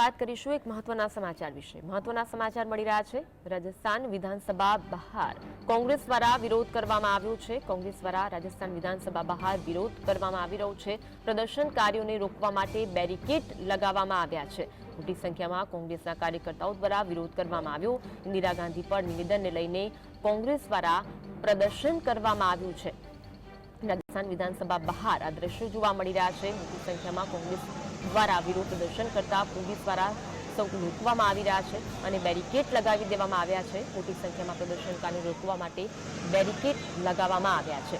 વાત કરીશું એક મહત્વના સમાચાર વિશે. મહત્વના સમાચાર મળી રહ્યા છે. રાજસ્થાન વિધાનસભા બહાર. કોંગ્રેસ દ્વારા વિરોધ કરવામાં આવ્યો છે. કોંગ્રેસ દ્વારા રાજસ્થાન વિધાનસભા બહાર વિરોધ કરવામાં આવી રહ્યો છે. પ્રદર્શનકારીઓને રોકવા માટે બેરિકેડ લગાવવામાં આવ્યા છે. મોટી સંખ્યામાં કોંગ્રેસના કાર્યકર્તાઓ દ્વારા વિરોધ કરવામાં આવ્યો. ઇન્દિરા ગાંધી પર નિવેદનને લઈને કોંગ્રેસ દ્વારા પ્રદર્શન કરવામાં આવ્યું છે. રાજસ્થાન વિધાનસભા બહાર આ દ્રશ્યો જોવા મળી રહ્યા છે. મોટી સંખ્યામાં કોંગ્રેસ દ્વારા વિરોધ પ્રદર્શન કરતા પોલીસ દ્વારા સૌ રોકવામાં આવી રહ્યા છે અને બેરિકેડ લગાવી દેવામાં આવ્યા છે. મોટી સંખ્યામાં પ્રદર્શનકારીને રોકવા માટે બેરિકેડ લગાવવામાં આવ્યા છે.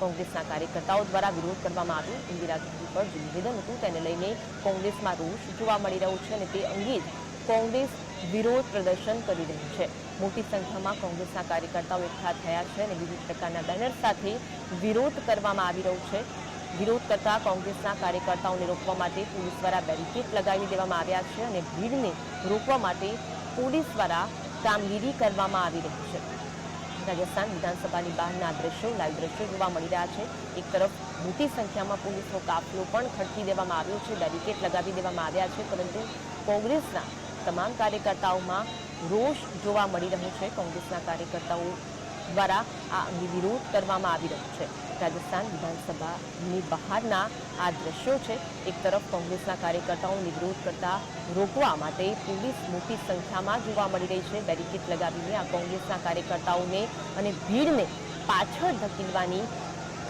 કોંગ્રેસના કાર્યકર્તાઓ દ્વારા વિરોધ કરવામાં આવ્યો. ઇન્દિરા ગાંધી પર જે નિવેદન હતું તેને લઈને કોંગ્રેસમાં રોષ જોવા મળી રહ્યો છે અને તે અંગે જ કોંગ્રેસ વિરોધ પ્રદર્શન કરી રહ્યું છે. મોટી સંખ્યામાં કોંગ્રેસના કાર્યકર્તાઓ એકઠા થયા છે અને વિવિધ પ્રકારના બેનર સાથે વિરોધ કરવામાં આવી રહ્યો છે. વિરોધ કરતા કોંગ્રેસના કાર્યકર્તાઓને રોકવા માટે પોલીસ દ્વારા બેરિકેડ લગાવી દેવામાં આવ્યા છે અને ભીડને રોકવા માટે પોલીસ દ્વારા કામગીરી કરવામાં આવી રહી છે. રાજસ્થાન વિધાનસભાની બહારના દ્રશ્યો, લાઈવ દ્રશ્યો જોવા મળી રહ્યા છે. એક તરફ મોટી સંખ્યામાં પોલીસનો કાફલો પણ ખડકી દેવામાં આવ્યો છે, બેરિકેડ લગાવી દેવામાં આવ્યા છે, પરંતુ કોંગ્રેસના તમામ કાર્યકર્તાઓમાં રોષ જોવા મળી રહ્યો છે. કોંગ્રેસના કાર્યકર્તાઓ દ્વારા આ અંગે વિરોધ કરવામાં આવી રહ્યો છે. રાજસ્થાન વિધાનસભાની બહારના આ દ્રશ્યો છે. એક તરફ કોંગ્રેસના કાર્યકર્તાઓને વિરોધ કરતા રોકવા માટે પોલીસ મોટી સંખ્યામાં જોવા મળી રહી છે. બેરિકેડ લગાવીને આ કોંગ્રેસના કાર્યકર્તાઓને અને ભીડને પાછળ ધકેલવાની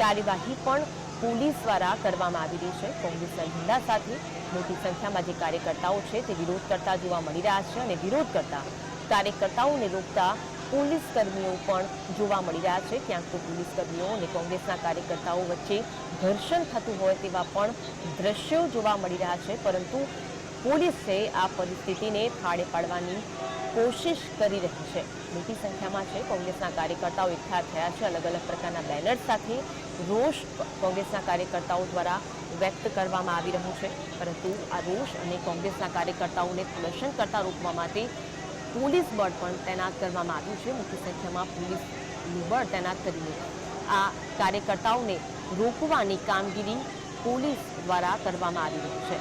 કાર્યવાહી પણ પોલીસ દ્વારા કરવામાં આવી રહી છે. કોંગ્રેસના ઝંડા સાથે મોટી સંખ્યામાં જે કાર્યકર્તાઓ છે તે વિરોધ કરતા જોવા મળી રહ્યા છે અને વિરોધ કરતા કાર્યકર્તાઓને રોકતા પોલીસ કર્મીઓ પણ જોવા મળી રહ્યા છે. ક્યાંક તો પોલીસ કર્મીઓ અને કોંગ્રેસના કાર્યકર્તાઓ વચ્ચે ઘર્ષણ થતું હોય તેવા પણ દ્રશ્યો જોવા મળી રહ્યા છે. પરંતુ પોલીસે આ પરિસ્થિતિને ફાળે પાડવાની કોશિશ કરી રહી છે. મોટી સંખ્યામાં છે. કોંગ્રેસના કાર્યકર્તાઓ એકઠા થયા છે. અલગ અલગ પ્રકારના બેનર સાથે રોષ કોંગ્રેસના કાર્યકર્તાઓ દ્વારા વ્યક્ત કરવામાં આવી રહ્યું છે. પરંતુ આ રોષ અને કોંગ્રેસના કાર્યકર્તાઓને પ્રદર્શન કરતા રોકવા માટે પોલીસ બળ પણ તૈનાત કરવામાં આવ્યું છે. મોટી સંખ્યામાં પોલીસનું બળ તૈનાત કરીને આ કાર્યકર્તાઓને રોકવાની કામગીરી પોલીસ દ્વારા કરવામાં આવી રહી છે.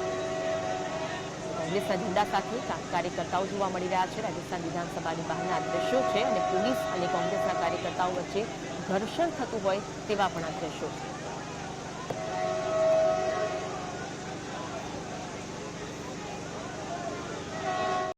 કોંગ્રેસના ઝંડા સાથે કાર્યકર્તાઓ જોવા મળી રહ્યા છે. રાજસ્થાન વિધાનસભાની બહારના દ્રશ્યો છે અને પોલીસ અને કોંગ્રેસના કાર્યકર્તાઓ વચ્ચે ઘર્ષણ થતું હોય તેવા પણ આ દ્રશ્યો છે.